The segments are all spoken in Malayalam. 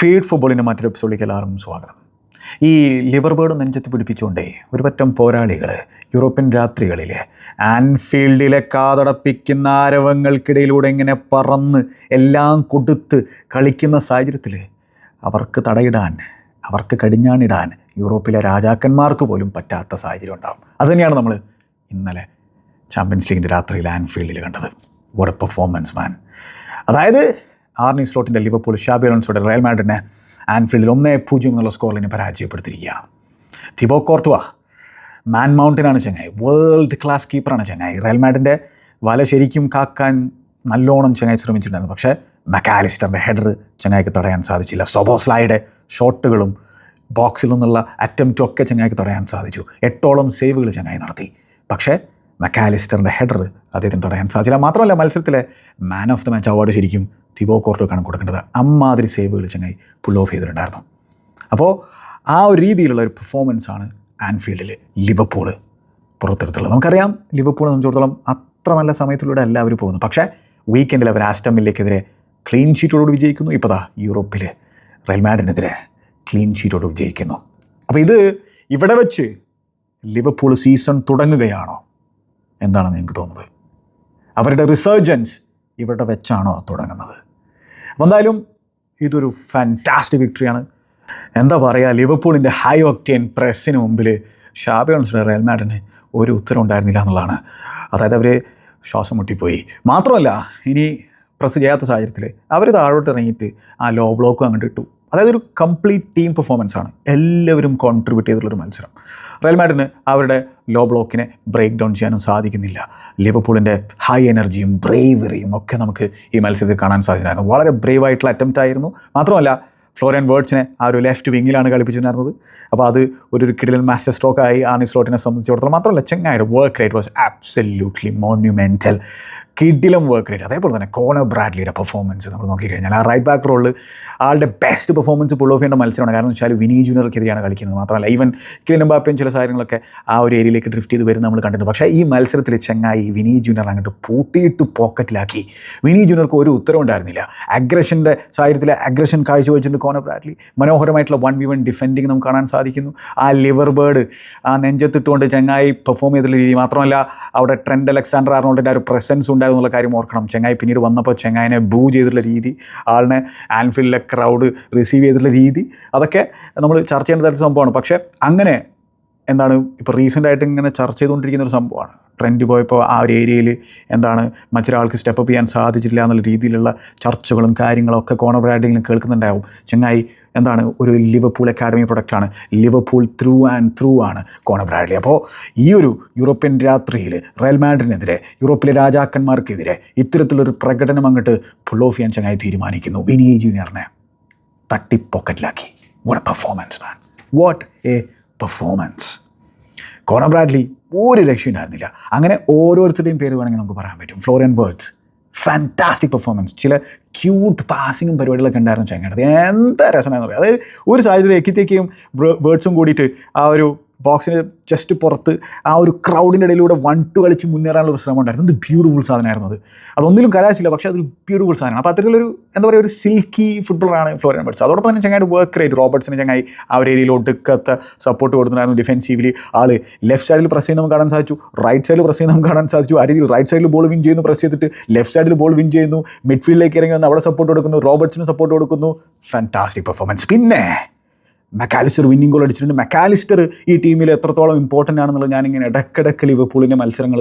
ഫീഡ് ഫുട്ബോളിന്റെ മറ്റൊരു എപ്പിസോഡിലേക്ക് എല്ലാവർക്കും സ്വാഗതം. ഈ ലിവർ ബേർഡ് നെഞ്ചത്ത് പിടിപ്പിച്ചുകൊണ്ടേ ഒരു പറ്റം പോരാളികൾ യൂറോപ്യൻ രാത്രികളിൽ ആൻഫീൽഡിലെ കാതടപ്പിക്കുന്ന ആരവങ്ങൾക്കിടയിലൂടെ ഇങ്ങനെ പറന്ന് എല്ലാം കൊടുത്ത് കളിക്കുന്ന സാഹചര്യത്തിൽ അവർക്ക് തടയിടാൻ അവർക്ക് കടിഞ്ഞാണിടാൻ യൂറോപ്പിലെ രാജാക്കന്മാർക്ക് പോലും പറ്റാത്ത സാഹചര്യം ഉണ്ടാകും അതുതന്നെയാണ് നമ്മൾ ഇന്നലെ ചാമ്പ്യൻസ് ലീഗിന്റെ രാത്രിയിൽ ആൻഫീൽഡിൽ കണ്ടത്. വോട്ട് പെർഫോമൻസ് മാൻ അതായത് ആർണി സ്ലോട്ടിന്റെ ലിവർപൂൾ ഷാബി റയൽ മാഡ്രിഡിനെ ആൻഫീൽഡിൽ ഒന്നേ പൂജ്യം എന്നുള്ള സ്കോറിനെ പരാജയപ്പെടുത്തിയിരിക്കുകയാണ്. തിബോ കോർട്ടുവ മാൻ മൗണ്ടനാണ് ചങ്ങായി വേൾഡ് ക്ലാസ് കീപ്പറാണ് ചങ്ങായി. റയൽ മാഡിന്റെ വല ശരിക്കും കാക്കാൻ നല്ലോണം ചങ്ങായി ശ്രമിച്ചിട്ടുണ്ടായിരുന്നു പക്ഷേ മെക്കാലിസ്റ്ററിന്റെ ഹെഡർ ചങ്ങായിക്ക് തടയാൻ സാധിച്ചില്ല. സൊബോസ്ലായുടെ ഷോട്ടുകളും ബോക്സിൽ നിന്നുള്ള അറ്റംപ്റ്റും ഒക്കെ ചങ്ങായിക്ക് തടയാൻ സാധിച്ചു. എട്ടോളം സേവുകൾ ചങ്ങായി നടത്തി. പക്ഷേ മെക്കാലിസ്റ്ററിന്റെ ഹെഡർ അദ്ദേഹത്തിന് തടയാൻ സാധിച്ചില്ല. മാത്രമല്ല മത്സരത്തിലെ man of the match award ശരിക്കും തിബോ കോർട്ടോക്കാണ് കൊടുക്കേണ്ടത് അമ്മാതിരി സേവുകൾ ചങ്ങായി പുൾ ഓഫ് ചെയ്തിട്ടുണ്ടായിരുന്നു. അപ്പോൾ ആ ഒരു രീതിയിലുള്ള ഒരു പെർഫോമൻസാണ് ആൻഫീൽഡിൽ ലിവർപൂൾ പുറത്തെടുത്തുള്ളത്. നമുക്കറിയാം ലിവർപൂൾ സംബന്ധിച്ചിടത്തോളം അത്ര നല്ല സമയത്തിലൂടെ അല്ല അവർ പോകുന്നു പക്ഷേ വീക്കെൻഡിൽ അവർ ആസ്റ്റമ്മിലേക്കെതിരെ ക്ലീൻ ഷീറ്റോട് വിജയിക്കുന്നു. ഇപ്പോൾ ദാ യൂറോപ്പിൽ റയൽ മാഡിനെതിരെ ക്ലീൻ ഷീറ്റോട് വിജയിക്കുന്നു. അപ്പോൾ ഇത് ഇവിടെ വെച്ച് ലിവർപൂൾ സീസൺ തുടങ്ങുകയാണോ? എന്താണ് നിങ്ങൾക്ക് തോന്നുന്നത്? അവരുടെ റിസർജൻസ് ഇവിടെ വെച്ചാണോ തുടങ്ങുന്നത്. എന്തായാലും ഇതൊരു ഫാന്റാസ്റ്റിക് വിക്ടറിയാണ് എന്താ പറയുക ലിവർപൂളിന്റെ ഹൈ ഒക്ടേൻ പ്രസ്സിന് മുമ്പിൽ ഷാബി അലോൺസിന്റെ റയൽ ഒരു ഉത്തരം ഉണ്ടായിരുന്നില്ല എന്നുള്ളതാണ്. അതായത് അവർ ശ്വാസം മുട്ടിപ്പോയി. മാത്രമല്ല ഇനി പ്രസ് ചെയ്യാത്ത സാഹചര്യത്തിൽ അവർ താഴോട്ട് ഇറങ്ങിയിട്ട് ആ ലോ ബ്ലോക്കും അങ്ങോട്ട് ഇട്ടു. അതായത് ഒരു കംപ്ലീറ്റ് ടീം പെർഫോമൻസ് ആണ്. എല്ലാവരും കോൺട്രിബ്യൂട്ട് ചെയ്തിട്ടുള്ളൊരു മത്സരം. റയൽ മാഡിന് അവരുടെ ലോ ബ്ലോക്കിനെ ബ്രേക്ക് ഡൗൺ ചെയ്യാനും സാധിക്കുന്നില്ല. ലിവർപൂളിന്റെ ഹൈ എനർജിയും ബ്രേവറിയും ഒക്കെ നമുക്ക് ഈ മത്സരത്തിൽ കാണാൻ സാധിച്ചിട്ടുണ്ടായിരുന്നു. വളരെ ബ്രേവ് ആയിട്ടുള്ള അറ്റംപ്റ്റ് ആയിരുന്നു. മാത്രമല്ല ഫ്ലോറിയൻ വേർഡ്സിനെ ആ ഒരു ലെഫ്റ്റ് വിങ്ങിലാണ് കളിപ്പിച്ചിട്ടുണ്ടായിരുന്നത്. അപ്പോൾ അത് ഒരു കിടിലൻ മാസ്റ്റർ സ്ട്രോക്ക് ആയി ആർണി സ്ലോട്ടിനെ സംബന്ധിച്ചിടത്തോളം മാത്രമല്ല ചെങ്ങായുടെ work rate was absolutely monumental കിഡിലം work rate അതേപോലെ തന്നെ കോണർ ബ്രാഡ്ലിയുടെ പെർഫോമൻസ് നമ്മൾ നോക്കിക്കഴിഞ്ഞാൽ ആ റൈറ്റ് ബാക്ക് റോളിൽ ആളുടെ ബെസ്റ്റ് പെർഫോമൻസ് പുൾ ഓഫ് ചെയ്യേണ്ട മത്സരമാണ്. കാരണം വെച്ചാൽ വിനി ജൂനിയർക്കെതിരെയാണ് കളിക്കുന്നത്. മാത്രമല്ല ഈവൻ കിലിൻ ബാപ്പയും ചില സാധനങ്ങളൊക്കെ ആ ഒരു ഏരിയയിലേക്ക് ഡ്രിഫ്റ്റ് ചെയ്ത് വരുന്നത് നമ്മൾ കണ്ടിട്ടുണ്ട്. പക്ഷേ ഈ മത്സരത്തിൽ ചെങ്ങായി വിനി ജൂനിയർ അങ്ങോട്ട് പൂട്ടിയിട്ട് പോക്കറ്റിലാക്കി വിനി ജൂനിയർക്ക് ഒരു ഉത്തരവ് ഉണ്ടായിരുന്നില്ല. അഗ്രഷന്റെ സാഹചര്യത്തിൽ അഗ്രഷൻ കാഴ്ചവെച്ചിട്ടുണ്ട് കോണർ ബ്രാഡ്ലി മനോഹരമായിട്ടുള്ള വൺ വി വൺ ഡിഫെൻഡിങ് നമുക്ക് കാണാൻ സാധിക്കുന്നു. ആ ലിവർ ബേർഡ് ആ നെഞ്ചത്തിട്ടുകൊണ്ട് ചെങ്ങായി പെർഫോം ചെയ്തിട്ടുള്ള രീതി മാത്രമല്ല അവിടെ ട്രെൻഡ് അലക്സാണ്ടർ ആർണോൾഡിന്റെ ആ ഒരു പ്രസൻസ് ഉണ്ടായിരുന്നു എന്നുള്ള കാര്യം ഓർക്കണം. ചെങ്ങായി പിന്നീട് വന്നപ്പോൾ ചെങ്ങായിനെ ബൂ ചെയ്തിട്ടുള്ള രീതി ആളിനെ ആൻഫീൽഡിലെ ക്രൗഡ് റിസീവ് ചെയ്തിട്ടുള്ള രീതി അതൊക്കെ നമ്മൾ ചർച്ച ചെയ്യേണ്ട തരത്തിൽ സംഭവമാണ്. പക്ഷേ അങ്ങനെ എന്താണ് ഇപ്പോൾ റീസെന്റ് ആയിട്ട് ഇങ്ങനെ ചർച്ച ചെയ്തുകൊണ്ടിരിക്കുന്ന ഒരു സംഭവമാണ്. ട്രെൻഡ് പോയപ്പോൾ ആ ഒരു ഏരിയയിൽ എന്താണ് മറ്റൊരാൾക്ക് സ്റ്റെപ്പ് ചെയ്യാൻ സാധിച്ചില്ല എന്നുള്ള രീതിയിലുള്ള ചർച്ചകളും കാര്യങ്ങളും ഒക്കെ കോണർ ബ്രാഡിങ്ങിലും കേൾക്കുന്നുണ്ടാവും. ചെങ്ങായി എന്താണ് ഒരു ലിവർപൂൾ അക്കാഡമി പ്രൊഡക്റ്റാണ് ലിവർപൂൾ ത്രൂ ആൻഡ് ത്രൂ ആണ് കോണർ ബ്രാഡ്ലി അപ്പോൾ ഈ ഒരു യൂറോപ്യൻ രാത്രിയിൽ റയൽ മാഡ്രിനെതിരെ യൂറോപ്പിലെ രാജാക്കന്മാർക്കെതിരെ ഇത്തരത്തിലൊരു പ്രകടനം അങ്ങോട്ട് ഫുൾ ഓഫ് ചെയ്യാൻ ചങ്ങായി തീരുമാനിക്കുന്നു. വിനി ജൂനിയറിനെ തട്ടി പോക്കറ്റിലാക്കി what performance man what a performance Conor Bradley ഒരു രക്ഷയുണ്ടായിരുന്നില്ല അങ്ങനെ ഓരോരുത്തരുടെയും പേര് വേണമെങ്കിൽ നമുക്ക് പറയാൻ പറ്റും. ഫ്ലോറിയൻ വേർഡ്സ് ഫാന്റാസ്റ്റിക് പെർഫോമൻസ് ചില ക്യൂട്ട് പാസിങ്ങും പരിപാടികളൊക്കെ ഉണ്ടായിരുന്നു ചങ്ങേണ്ടത് എന്താ രസമാണെന്ന് പറയാം അതായത് ഒരു സാഹചര്യം എക്കിത്തേക്കും വേർഡ്സും കൂടിയിട്ട് ആ ഒരു ബോക്സിന് ജസ്റ്റ് പുറത്ത് ആ ഒരു ക്രൗഡിന്റെ ഇടയിലൂടെ വൺ ടു കളിച്ച് മുന്നേറാനുള്ള ഒരു ശ്രമം ഉണ്ടായിരുന്നു. അത് ബ്യൂട്ടിഫുൾ സാധനമായിരുന്നു അത്. അതൊന്നിലും കലാശില്ല പക്ഷേ അതൊരു ബ്യൂട്ടിഫുൾ സാധനമാണ്. അപ്പോൾ അത്തരത്തിലൊരു എന്താ പറയുക ഒരു സിൽക്കി ഫുട്ബോളറാണ് ഫ്ലോറിയൻ ബേർഡ്സ് അതോടൊപ്പം തന്നെ ചങ്ങായിട്ട് വർക്ക് റേറ്റ് റോബർട്സിന് ചങ്ങായി ആ ഒരു ഏരിയയിൽ ഒടുക്കത്തെ സപ്പോർട്ട് കൊടുത്തിട്ടുണ്ടായിരുന്നു ഡിഫെൻസീവ്ലി ആൾ ലെഫ്റ്റ് സൈഡിൽ പ്രസ് ചെയ്യുന്ന നമുക്ക് കാണാൻ സാധിച്ചു. റൈറ്റ് സൈഡിൽ പ്രസ് ചെയ്യുന്ന നമുക്ക് കാണാൻ സാധിച്ചു. ആ രീതിയിൽ റൈറ്റ് സൈഡിൽ ബോൾ വിൻ ചെയ്യുന്നു പ്രസ് ചെയ്തിട്ട് ലെഫ്റ്റ് സൈഡിൽ ബോൾ വിൻ ചെയ്യുന്നു. മിഡ്ഫീൽഡിലേക്ക് ഇറങ്ങി വന്ന് അവിടെ സപ്പോർട്ട് കൊടുക്കുന്നു. റോബർട്സിന് സപ്പോർട്ട് കൊടുക്കുന്നു. ഫാന്റാസ്റ്റിക് പെർഫോമൻസ് പിന്നെ മെക്കാലിസ്റ്റർ വിന്നിംഗ് ഗോൾ അടിച്ചിട്ടുണ്ട്. മെക്കാലിസ്റ്റർ ഈ ടീമിൽ എത്രത്തോളം ഇമ്പോർട്ടന്റ് ആണെന്നുള്ളത് ഞാനിങ്ങനെ ഇടയ്ക്കിടയ്ക്ക് ലിവർപൂളിന്റെ മത്സരങ്ങൾ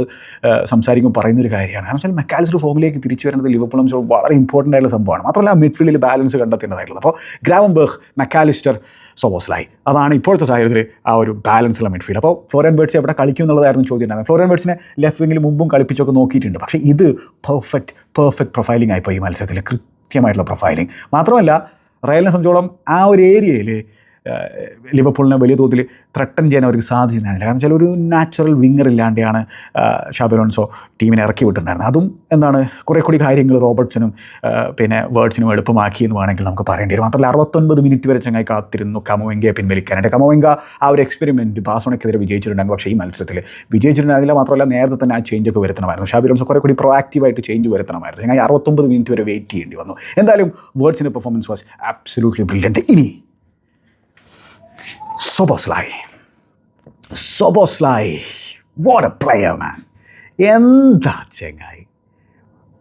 സംസാരിക്കുമ്പോൾ പറയുന്നൊരു കാര്യമാണ്. കാരണം വെച്ചാൽ മെക്കാലിസ്റ്റർ ഫോമിലേക്ക് തിരിച്ചു വരുന്നത് ലിവർപൂളും വളരെ ഇമ്പോർട്ടന്റ് ആയിട്ടുള്ള സംഭവമാണ്. മാത്രമല്ല മിഡ്ഫീൽഡിൽ ബാലൻസ് കണ്ടെത്തേണ്ടതായിട്ടുള്ളത്. അപ്പോൾ ഗ്രാവം ബർഗ് മെക്കാലിസ്റ്റർ സോബോസ്ലായി അതാണ് ഇപ്പോഴത്തെ സാഹചര്യത്തിൽ ആ ഒരു ബാലൻസ് ഉള്ള മിഡ്ഫീൽഡ് അപ്പോൾ ഫ്ലോറൻ വേർഡ്സ് എവിടെ കളിക്കും എന്നുള്ളതായിരുന്നു ചോദ്യം. ഉണ്ടായിരുന്നത് ഫ്ലോറൻ വേർഡ്സിനെ ലെഫ്റ്റ് വിങ്ങിൽ മുമ്പും കളിപ്പിച്ചൊക്കെ നോക്കിയിട്ടുണ്ട്. പക്ഷേ ഇത് പെർഫെക്റ്റ് പെർഫെക്റ്റ് പ്രൊഫൈലിംഗ് ആയിപ്പോൾ ഈ മത്സരത്തിൽ കൃത്യമായിട്ടുള്ള പ്രൊഫൈലിംഗ് മാത്രമല്ല റയലിനെ സംബന്ധിച്ചോളം ആ ഒരു ഏരിയയിൽ ലിവർപൂളിനെ വലിയ തോതിൽ ത്രട്ടൻ ചെയ്യാൻ അവർക്ക് സാധിച്ചിട്ടുണ്ടായിരുന്നില്ല കാരണം വെച്ചാൽ ഒരു നാച്ചുറൽ വിങ്ങർ ഇല്ലാണ്ടെയാണ് ഷാബിലോൺസോ ടീമിനെ ഇറക്കി വിട്ടിട്ടുണ്ടായിരുന്നത്. അതും എന്താണ് കുറേ കൂടി കാര്യങ്ങൾ റോബർട്ട്സിനും പിന്നെ വേർഡ്സിനും എളുപ്പമാക്കി എന്ന് വേണമെങ്കിൽ നമുക്ക് പറയേണ്ടി വരും. മാത്രമല്ല അറുപത്തൊൻപത് മിനിറ്റ് വരെ ചങ്ങായി കാത്തിരുന്നു കമവെങ്കയെ പിൻവലിക്കാനായിട്ട് കമവെങ്ക ആ ഒരു എക്സ്പെരിമെന്റ് ബാസോണയ്ക്കെതിരെ വിജയിച്ചിട്ടുണ്ടായിരുന്നു. പക്ഷേ ഈ മത്സരത്തിൽ വിജയിച്ചിട്ടുണ്ടായിരുന്നില്ല. മാത്രമല്ല നേരത്തെ തന്നെ ആ ചേഞ്ച് ഒക്കെ വരുത്തണമായിരുന്നു. ഷാബിലോൺസോ കുറേ കൂടി പ്രൊആക്റ്റീവായിട്ട് ചേഞ്ച് വരുത്തണമായിരുന്നു. ചങ്ങായി അറുപത്തൊമ്പത് മിനിറ്റ് വരെ വെയിറ്റ് ചെയ്യേണ്ടി വന്നു. എന്തായാലും വേർഡ്സിന്റെ പെർഫോമൻസ് വാസ് ആബ്സലൂട്ട്ലി ബ്രില്യന്റ് ഇനി Szoboszlai Szoboszlai what a player man എന്താ ചെങ്ങായി?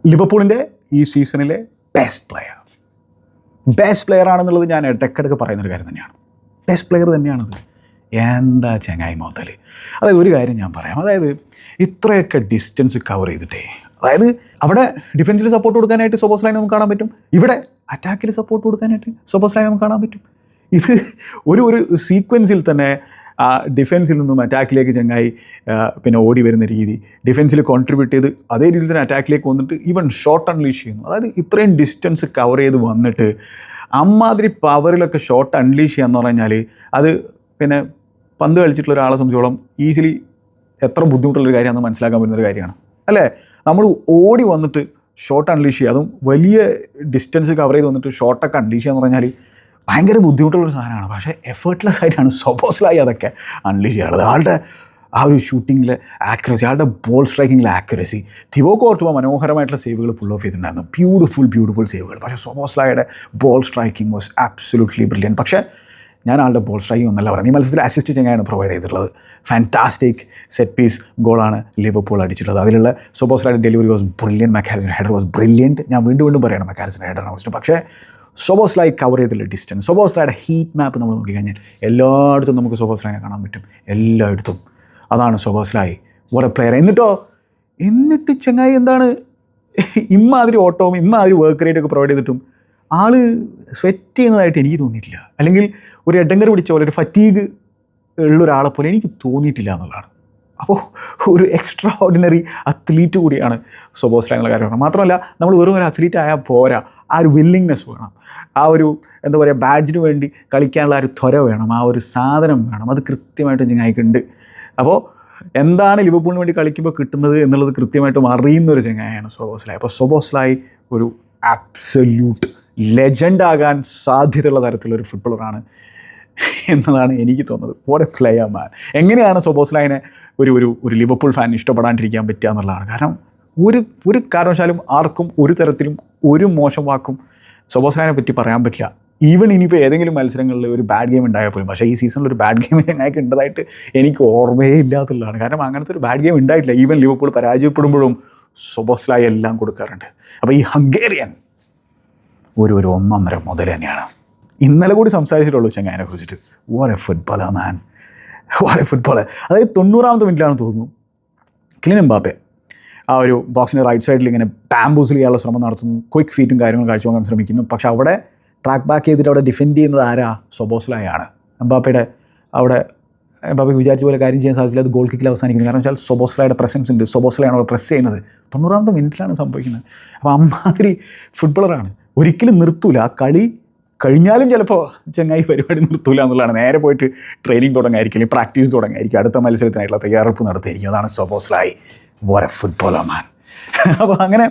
ലിവർപൂളിന്റെ ഈ സീസണിലെ ബെസ്റ്റ് പ്ലെയർ ബെസ്റ്റ് പ്ലെയർ ആണെന്നുള്ളത് ഞാൻ ഇടയ്ക്കിടയ്ക്ക് പറയുന്നൊരു കാര്യം തന്നെയാണ്. ബെസ്റ്റ് പ്ലെയർ തന്നെയാണത് എന്താ ചെങ്ങായി മുതൽ അതായത് ഒരു കാര്യം ഞാൻ പറയാം. അതായത് ഇത്രയൊക്കെ ഡിസ്റ്റൻസ് കവർ ചെയ്തിട്ടേ അതായത് അവിടെ ഡിഫൻസിൽ സപ്പോർട്ട് കൊടുക്കാനായിട്ട് സൊബോസ്ലൈൻ നമുക്ക് കാണാൻ പറ്റും. ഇവിടെ അറ്റാക്കിൽ സപ്പോർട്ട് കൊടുക്കാനായിട്ട് സൊബോസ്ലൈൻ നമുക്ക് കാണാൻ പറ്റും. ഇത് ഒരു ഒരു സീക്വൻസിൽ തന്നെ ആ ഡിഫൻസിൽ നിന്നും അറ്റാക്കിലേക്ക് ചങ്ങായി പിന്നെ ഓടി വരുന്ന രീതി. ഡിഫൻസിൽ കോൺട്രിബ്യൂട്ട് ചെയ്ത് അതേ രീതിയിൽ തന്നെ അറ്റാക്കിലേക്ക് വന്നിട്ട് ഈവൻ ഷോട്ട് അൺലീഷ് ചെയ്യുന്നു. അതായത് ഇത്രയും ഡിസ്റ്റൻസ് കവർ ചെയ്ത് വന്നിട്ട് അമ്മാതിരി പവറിലൊക്കെ ഷോട്ട് അൺലീഷ് ചെയ്യാന്ന് പറഞ്ഞാൽ അത് പിന്നെ പന്ത് കളിച്ചിട്ടുള്ള ഒരാളെ സംബന്ധിച്ചോളം ഈസിലി എത്ര ബുദ്ധിമുട്ടുള്ളൊരു കാര്യമാണെന്ന് മനസ്സിലാക്കാൻ പറ്റുന്നൊരു കാര്യമാണ്. അല്ലേ? നമ്മൾ ഓടി വന്നിട്ട് ഷോട്ട് അൺലീഷ് ചെയ്യുക. അതും വലിയ ഡിസ്റ്റൻസ് കവർ ചെയ്ത് വന്നിട്ട് ഷോട്ടൊക്കെ അൺലീഷ് എന്ന് പറഞ്ഞാൽ ഭയങ്കര ബുദ്ധിമുട്ടുള്ളൊരു സാധനമാണ്. പക്ഷേ എഫേർട്ട്ലെസ് ആയിട്ടാണ് സപ്പോസിലായി അതൊക്കെ അൺലീഷ് ചെയ്യാറുള്ളത്. ആളുടെ ആ ഒരു ഷൂട്ടിങ്ങിലെ ആക്യുറസി ആളുടെ ബോൾ സ്ട്രൈക്കിങ്ങിലെ ആക്യുറസി തിവോ കോർത്തുമ്പോൾ മനോഹരമായിട്ടുള്ള സേവുകൾ പുൾ ഓഫ് ചെയ്തിട്ടുണ്ടായിരുന്നു. ബ്യൂട്ടിഫുൾ ബ്യൂട്ടിഫുൾ സേവുകൾ പക്ഷേ സൊബോസ്ലായുടെ ball striking was absolutely brilliant പക്ഷേ ഞാൻ ആളുടെ ബോൾ സ്ട്രൈക്കിംഗ് ഒന്നല്ല പറയുന്നത് ഈ മത്സരത്തിൽ അസിസ്റ്റ് ചെയ്യാനാണ് പ്രൊവൈഡ് ചെയ്തിട്ടുള്ളത്. ഫാന്റാസ്റ്റിക് സെറ്റ് പീസ് ഗോളാണ് ലിവർപൂൾ അടിച്ചിട്ടുള്ളത്. അതിലുള്ള സൊബോസ്ലായുടെ delivery was brilliant Mac Allister's header was brilliant ഞാൻ വീണ്ടും വീണ്ടും പറയണം മെക്കാലിസിൻ ഹെഡറിനെ കുറിച്ചിട്ട്. പക്ഷേ സൊബോസ്ലായി കവർ ചെയ്തിട്ടുള്ള ഡിസ്റ്റൻസ് സൊബോസ്ലായുടെ ഹീറ്റ് മാപ്പ് നമ്മൾ നോക്കിക്കഴിഞ്ഞാൽ എല്ലായിടത്തും നമുക്ക് സൊബോസ്ലായിനെ കാണാൻ പറ്റും. എല്ലായിടത്തും. അതാണ് സൊബോസ്ലായി ഓരോ പ്ലെയർ എന്നിട്ടോ? എന്നിട്ട് ചങ്ങായി എന്താണ്? ഇമ്മാതിരി ഓട്ടവും ഇമ്മാതിരി വർക്ക് റേറ്റ് ഒക്കെ പ്രൊവൈഡ് ചെയ്തിട്ടും ആൾ സ്വെറ്റ് ചെയ്യുന്നതായിട്ട് എനിക്ക് തോന്നിയിട്ടില്ല. അല്ലെങ്കിൽ ഒരു എഡങ്കർ പിടിച്ച പോലെ ഒരു ഫറ്റീഗ് ഉള്ള ഒരാളെ പോലെ എനിക്ക് തോന്നിയിട്ടില്ല എന്നുള്ളതാണ്. അപ്പോൾ ഒരു എക്സ്ട്രാ ഓർഡിനറി അത്ലീറ്റ് കൂടിയാണ് സൊബോസ്ല എന്നുള്ള കാര്യമാണ് മാത്രമല്ല നമ്മൾ വെറും ഒരു അത്ലീറ്റ് ആയാൽ പോരാ. ആ ഒരു വില്ലിങ്നെസ് വേണം. ആ ഒരു എന്താ പറയുക ബാഡ്ജിന് വേണ്ടി കളിക്കാനുള്ള ആ ഒരു ത്വര വേണം. ആ ഒരു സാധനം വേണം. അത് കൃത്യമായിട്ട് ചങ്ങായിക്കുണ്ട് അപ്പോൾ എന്താണ് ലിവർപൂളിന് വേണ്ടി കളിക്കുമ്പോൾ കിട്ടുന്നത് എന്നുള്ളത് കൃത്യമായിട്ടും അറിയുന്ന ഒരു ചങ്ങായാണ് സൊബോസ്ലായി അപ്പോൾ സൊബോസ്ലായി ഒരു ആബ്സല്യൂട്ട് ലെജൻഡ് ആകാൻ സാധ്യതയുള്ള തരത്തിലൊരു ഫുട്ബോളറാണ് എന്നതാണ് എനിക്ക് തോന്നുന്നത്. What പ്ലേ ആ മാൻ എങ്ങനെയാണ് സൊബോസ്ലായിനെ ഒരു ഒരു ഒരു ലിവർപൂൾ ഫാൻ ഇഷ്ടപ്പെടാണ്ടിരിക്കാൻ പറ്റുക എന്നുള്ളതാണ്. കാരണം ഒരു ഒരു കാരണവശാലും ആർക്കും ഒരു തരത്തിലും ഒരു മോശം വാക്കും സൊബോസ്ലൈനെ പറ്റി പറയാൻ പറ്റില്ല. ഈവൻ ഇനിയിപ്പോൾ ഏതെങ്കിലും മത്സരങ്ങളിൽ ഒരു ബാഡ് ഗെയിം ഉണ്ടായാൽ പോലും പക്ഷേ ഈ സീസണിൽ ഒരു ബാഡ് ഗെയിം ഞങ്ങൾക്ക് ഉണ്ടതായിട്ട് എനിക്ക് ഓർമ്മയേ ഇല്ലാത്തുള്ളതാണ്. കാരണം അങ്ങനത്തെ ഒരു ബാഡ് ഗെയിം ഉണ്ടായിട്ടില്ല. ഈവൻ ലിവർപൂൾ പരാജയപ്പെടുമ്പോഴും സൊബോസ്ലായി എല്ലാം കൊടുക്കാറുണ്ട്. അപ്പോൾ ഈ ഹംഗേറിയൻ ഒരു ഒരു ഒന്നൊന്നര മുതൽ തന്നെയാണ്. ഇന്നലെ കൂടി സംസാരിച്ചിട്ടുള്ളൂ ചങ്ങാനെ കുറിച്ചിട്ട്. What a footballer man what a football അതായത് തൊണ്ണൂറാമത്തെ മിനിറ്റിലാണെന്ന് തോന്നുന്നു. ക്ലീൻ എംബാപ്പെ ആ ഒരു ബോക്സിന്റെ റൈറ്റ് സൈഡിൽ ഇങ്ങനെ ബാംബൂസിൽ ചെയ്യാനുള്ള ശ്രമം നടത്തുന്നു. ക്വിക്ക് ഫീറ്റും കാര്യങ്ങളും കാഴ്ചവെക്കാൻ ശ്രമിക്കുന്നു. പക്ഷേ അവിടെ ട്രാക്ക് ബാക്ക് ചെയ്തിട്ട് അവിടെ ഡിഫെൻഡ് ചെയ്യുന്നത് ആരാ? സൊബോസ്ലായാണ്. എംബാപ്പയുടെ അവിടെ എംബാപ്പയ്ക്ക് വിചാരിച്ച പോലെ കാര്യം ചെയ്യാൻ സാധിച്ചില്ല. അത് ഗോൾ കിക്കിൽ അവസാനിക്കുന്നു. കാരണം വെച്ചാൽ സൊബോസ്ലയുടെ പ്രസൻസ് ഉണ്ട്. സൊബോസ്ലയാണ് അവിടെ പ്രസ് ചെയ്യുന്നത്. തൊണ്ണൂറാമത്തെ മിനിറ്റിലാണ് സംഭവിക്കുന്നത്. അപ്പോൾ അമ്മാതിരി ഫുട്ബോളറാണ് ഒരിക്കലും നിർത്തൂല. ആ കളി കഴിഞ്ഞാലും ചിലപ്പോൾ ചങ്ങായി പരിപാടി നിർത്തൂല എന്നുള്ളതാണ്. നേരെ പോയിട്ട് ട്രെയിനിങ് തുടങ്ങായിരിക്കും അല്ലെങ്കിൽ പ്രാക്ടീസ് തുടങ്ങായിരിക്കും. അടുത്ത മത്സരത്തിനായിട്ടുള്ള തയ്യാറെടുപ്പ് നടത്തിയിരിക്കും. അതാണ് Szoboszlai what a footballer man അപ്പോൾ അങ്ങനെ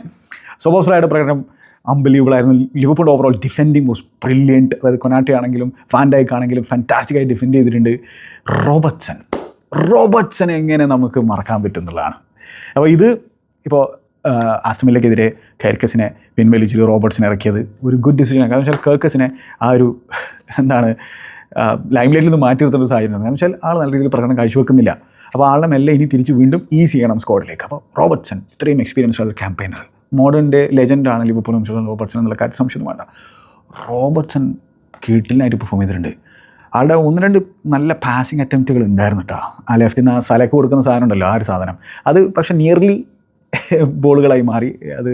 സൊബോസ്ലായുടെ പ്രകടനം അൺബിലീവബിൾ ആയിരുന്നു. Liverpool overall defending was brilliant അതായത് കൊനാട്ടി ആണെങ്കിലും ഫാൻഡൈക്ക് ആണെങ്കിലും ഫാന്റാസ്റ്റിക്കായി ഡിഫെൻഡ് ചെയ്തിട്ടുണ്ട്. റോബർട്ട്സൺ റോബർട്ട്സൺ എങ്ങനെ നമുക്ക് മറക്കാൻ പറ്റും എന്നുള്ളതാണ്. അപ്പോൾ ഇത് ഇപ്പോൾ ആസ്റ്റമില്ലക്കെതിരെ കെർക്കസിനെ പിൻവലിച്ചിട്ട് റോബർട്ട്സിനെ ഇറക്കിയത്. ഒരു ഗുഡ് ഡിസിഷൻ ആണ്. കാരണം വെച്ചാൽ കേക്കസിനെ ആ ഒരു എന്താണ് ലൈംലൈറ്റിൽ നിന്ന് മാറ്റി നിർത്തേണ്ട ഒരു സാഹചര്യം കാരണം വെച്ചാൽ ആൾ നല്ല രീതിയിൽ പ്രകടനം കാഴ്ചവെക്കുന്നില്ല. അപ്പോൾ ആളുടെ മെല്ലെ ഇനി തിരിച്ച് വീണ്ടും ഈസി ചെയ്യണം സ്ക്വാഡിലേക്ക് അപ്പോൾ റോബർട്ട്സൺ ഇത്രയും എക്സ്പീരിയൻസ് ഉള്ള ക്യാമ്പയിനർ മോഡേൺ ഡേ ലെജൻഡ് ആണ് ലെജൻഡാണ് ലിവർപൂളും റോബർട്ട്സൺ എന്നുള്ള കാര്യം സംശയം വേണ്ട. റോബർട്ട്സൺ കീട്ടിലായിട്ട് പെർഫോം ചെയ്തിട്ടുണ്ട്. ആളുടെ ഒന്ന് രണ്ട് നല്ല പാസിങ് അറ്റംപ്റ്റുകൾ ഉണ്ടായിരുന്നു കേട്ടോ ആ ലെഫ്റ്റിൽ നിന്ന് ആ സലക്ക് കൊടുക്കുന്ന സാധനം ഉണ്ടല്ലോ ആ ഒരു സാധനം. അത് പക്ഷേ നിയർലി ബോളുകളായി മാറി അത്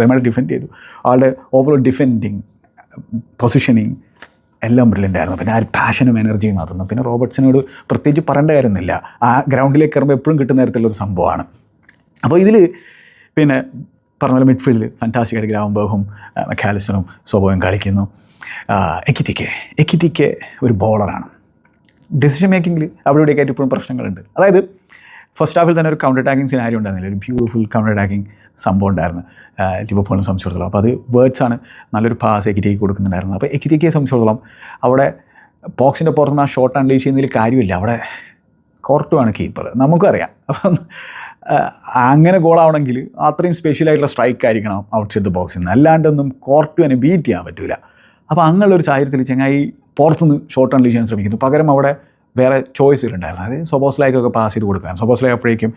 റെമഡ ഡിഫെൻഡ് ചെയ്തു. ആളുടെ ഓവറോൾ ഡിഫെൻഡിങ് പൊസിഷനിങ് എല്ലാം ബ്രില്യന്റായിരുന്നു പിന്നെ ആ ഒരു പാഷനും എനർജിയും അതുന്നു പിന്നെ റോബർട്ട്സിനോട് പ്രത്യേകിച്ച് പറയേണ്ട കാര്യമൊന്നുമില്ല. ആ ഗ്രൗണ്ടിലേക്ക് കയറുമ്പോൾ എപ്പോഴും കിട്ടുന്ന തരത്തിലുള്ളൊരു സംഭവമാണ്. അപ്പോൾ ഇതിൽ പിന്നെ പറഞ്ഞ പോലെ മിഡ്ഫീൽഡിൽ ഫാന്റാസ്റ്റിക്കായിട്ട് ഗ്രാവംബർഗും മെക്കാലിസ്റ്ററും സ്വഭാവം കളിക്കുന്നു. എക്കിത്തിക്ക് എക്കിത്തിക്ക് ഒരു ബോളറാണ് ഡിസിഷൻ മേക്കിങ്ങിൽ അവിടെ ഇവിടെയൊക്കെ ആയിട്ട് ഇപ്പോഴും പ്രശ്നങ്ങളുണ്ട്. അതായത് ഫസ്റ്റ് ഹാഫിൽ തന്നെ ഒരു കൗണ്ടർ അറ്റാക്കിംഗ് സിനാരി ഉണ്ടായിരുന്നില്ല. ഒരു ബ്യൂട്ടിഫുൾ കൗണ്ടർ അറ്റാക്കിംഗ് സംഭവം ഉണ്ടായിരുന്നു. ലിവർപൂളിനെ സംബന്ധിച്ചിടത്തോളം. അപ്പോൾ അത് വേർഡ്സ് ആണ് നല്ലൊരു പാസ് എക്കിറ്റേക്ക് കൊടുക്കുന്നുണ്ടായിരുന്നത്. അപ്പോൾ എക്കിറ്റേക്കെ സംബന്ധിച്ചിടത്തോളം അവിടെ ബോക്സിന്റെ പുറത്തുനിന്ന് ആ ഷോട്ട് അൺലീഷ് ചെയ്യുന്നതിൽ കാര്യമില്ല. അവിടെ കോർട്ടുമാണ് കീപ്പർ നമുക്കറിയാം. അപ്പം അങ്ങനെ ഗോളാവണമെങ്കിൽ അത്രയും സ്പെഷ്യൽ ആയിട്ടുള്ള സ്ട്രൈക്ക് ആയിരിക്കണം ഔട്ട് സൈഡ് ദ ബോക്സിൽ നിന്ന് അല്ലാണ്ടൊന്നും കോർട്ടുവിനെ ബീറ്റ് ചെയ്യാൻ പറ്റില്ല അപ്പോൾ അങ്ങനെയുള്ള ഒരു സാഹചര്യത്തിൽ ചങ്ങായി പുറത്തുനിന്ന് ഷോട്ട് അൺലീഷ് ചെയ്യാൻ ശ്രമിക്കുന്നു. പകരം അവിടെ വേറെ ചോയ്സുകളുണ്ടായിരുന്നു അതായത് സൊബോസ്ലൈക്കൊക്കെ പാസ് ചെയ്ത് കൊടുക്കാൻ സൊബോസ്ലൈ അപ്പോഴേക്കും